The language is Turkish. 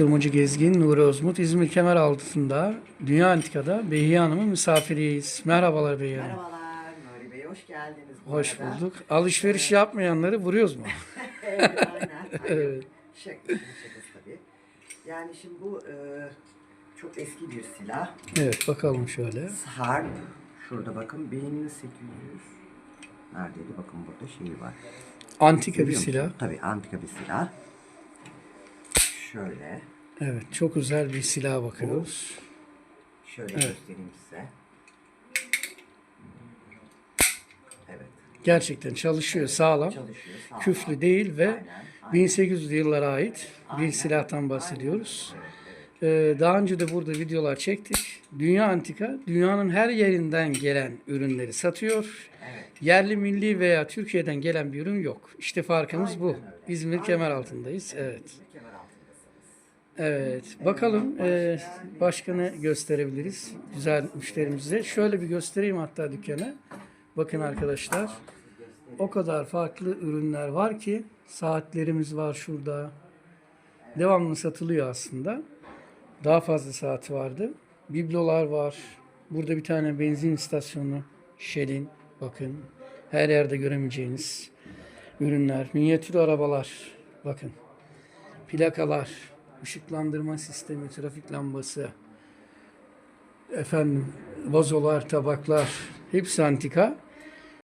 Durmacı Gezgin Nuri Özmut İzmir Kemeraltı'nda Dünya Antika'da Behiye Hanım'ın misafiriyiz. Merhabalar Behiye Hanım. Merhabalar Nuri Bey, hoş geldiniz. Hoş arada. bulduk. Alışveriş yapmayanları vuruyoruz mu? evet, aynen. Evet. Şaka, şakası tabii. Yani şimdi bu e, çok eski bir silah. Evet bakalım şöyle. Harp. Şurada bakın 1800. Neredeydi? Bakın burada şeyi var. Antika bir Görüyor musun? silah. Tabii antika bir silah. Şöyle. Evet çok özel bir silaha bakıyoruz. Şöyle göstereyim size. Evet. Gerçekten çalışıyor sağlam. Çalışıyor. Sağ Küflü değil ve Aynen, aynen. 1800'lü yıllara ait bir silahtan bahsediyoruz. Ee, daha önce de burada videolar çektik. Dünya Antika dünyanın her yerinden gelen ürünleri satıyor. Evet. Yerli, milli veya Türkiye'den gelen bir ürün yok. İşte farkımız bu. İzmir Kemeraltı'ndayız. Evet. Altındasınız. Evet. Bakalım e, başka gösterebiliriz güzel müşterimize. Şöyle bir göstereyim hatta dükkanı. Bakın arkadaşlar. O kadar farklı ürünler var ki saatlerimiz var şurada. Devamlı satılıyor aslında. Daha fazla saati vardı. Biblolar var. Burada bir tane benzin istasyonu. Shell'in. Bakın. Her yerde göremeyeceğiniz ürünler. Minyatür arabalar. Bakın. Plakalar. Işıklandırma sistemi. Trafik lambası. Efendim vazolar, tabaklar. Hepsi antika.